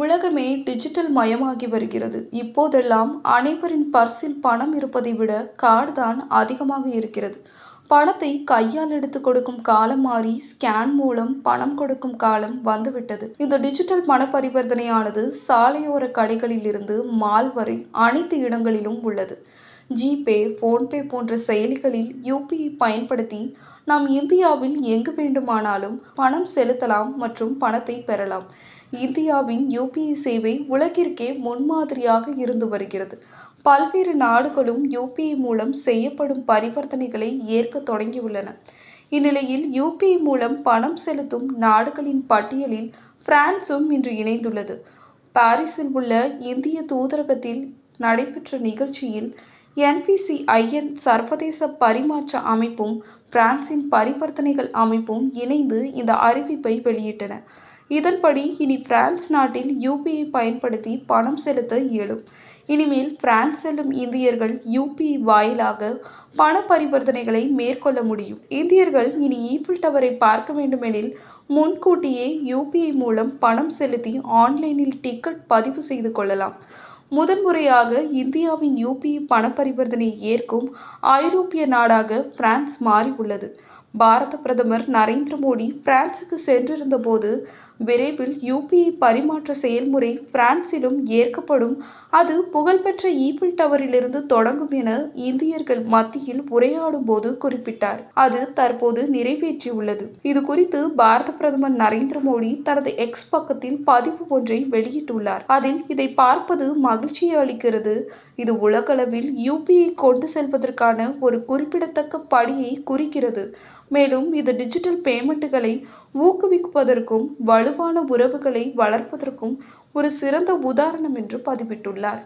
உலகமே டிஜிட்டல் மயமாகி வருகிறது. இப்போதெல்லாம் அனைவரின் பர்சில் பணம் இருப்பதை விட கார்டு தான் அதிகமாக இருக்கிறது. பணத்தை கையால் எடுத்து கொடுக்கும் காலம் மாறி ஸ்கேன் மூலம் பணம் கொடுக்கும் காலம் வந்துவிட்டது. இந்த டிஜிட்டல் பண பரிவர்த்தனையானது சாலையோர கடைகளில் இருந்து மால் வரை அனைத்து இடங்களிலும் உள்ளது. ஜிபே ஃபோன்பே போன்ற செயலிகளில் யூபிஐ பயன்படுத்தி நாம் இந்தியாவில் எங்கு வேண்டுமானாலும் பணம் செலுத்தலாம் மற்றும் பணத்தை பெறலாம். இந்தியாவின் யூபிஐ சேவை உலகிற்கே முன்மாதிரியாக இருந்து வருகிறது. பல்வேறு நாடுகளும் யூபிஐ மூலம் செய்யப்படும் பரிவர்த்தனைகளை ஏற்க தொடங்கியுள்ளன. இந்நிலையில் யூபிஐ மூலம் பணம் செலுத்தும் நாடுகளின் பட்டியலில் பிரான்சும் இன்று இணைந்துள்ளது. பாரிஸில் உள்ள இந்திய தூதரகத்தில் நடைபெற்ற நிகழ்ச்சியில் என்பிசிஐஎன் சர்வதேச பரிமாற்ற அமைப்பும் பிரான்சின் பரிவர்த்தனைகள் அமைப்பும் இணைந்து இந்த அறிவிப்பை வெளியிட்டன. இதன்படி இனி பிரான்ஸ் நாட்டில் யூபிஐ பயன்படுத்தி பணம் செலுத்த இயலும். இனிமேல் பிரான்ஸ் செல்லும் இந்தியர்கள் யூபிஐ வாயிலாக பண பரிவர்த்தனைகளை மேற்கொள்ள முடியும். இந்தியர்கள் இனி ஈஃபில் டவரை பார்க்க வேண்டுமெனில் முன்கூட்டியே யூபிஐ மூலம் பணம் செலுத்தி ஆன்லைனில் டிக்கெட் பதிவு செய்து கொள்ளலாம். முதன்முறையாக இந்தியாவின் யூபிஐ பண பரிவர்த்தனை ஏற்கும் ஐரோப்பிய நாடாக பிரான்ஸ் மாறி உள்ளது பாரத பிரதமர் நரேந்திர மோடி பிரான்சுக்கு சென்றிருந்தபோது விரைவில் யூபிஐ பரிமாற்ற செயல்முறை பிரான்சிலும் ஏற்கப்படும். அது புகழ்பெற்ற ஈபிள் டவரிலிருந்து தொடங்கும் என இந்தியர்கள் மத்தியில் உரையாடும் போது குறிப்பிட்டார். அது தற்போது நிறைவேற்றியுள்ளது. இது குறித்து பாரத பிரதமர் நரேந்திர மோடி தனது எக்ஸ் பக்கத்தில் பதிவு ஒன்றை வெளியிட்டுள்ளார். அதில் இதை பார்ப்பது மகிழ்ச்சியை அளிக்கிறது. இது உலகளவில் யூபிஐ கொண்டு செல்வதற்கான ஒரு குறிப்பிடத்தக்க படியை குறிக்கிறது. மேலும் இது டிஜிட்டல் பேமெண்ட்டுகளை ஊக்குவிப்பதற்கும் வலுவான உறவுகளை வளர்ப்பதற்கும் ஒரு சிறந்த உதாரணம் என்று பதிவிட்டுள்ளார்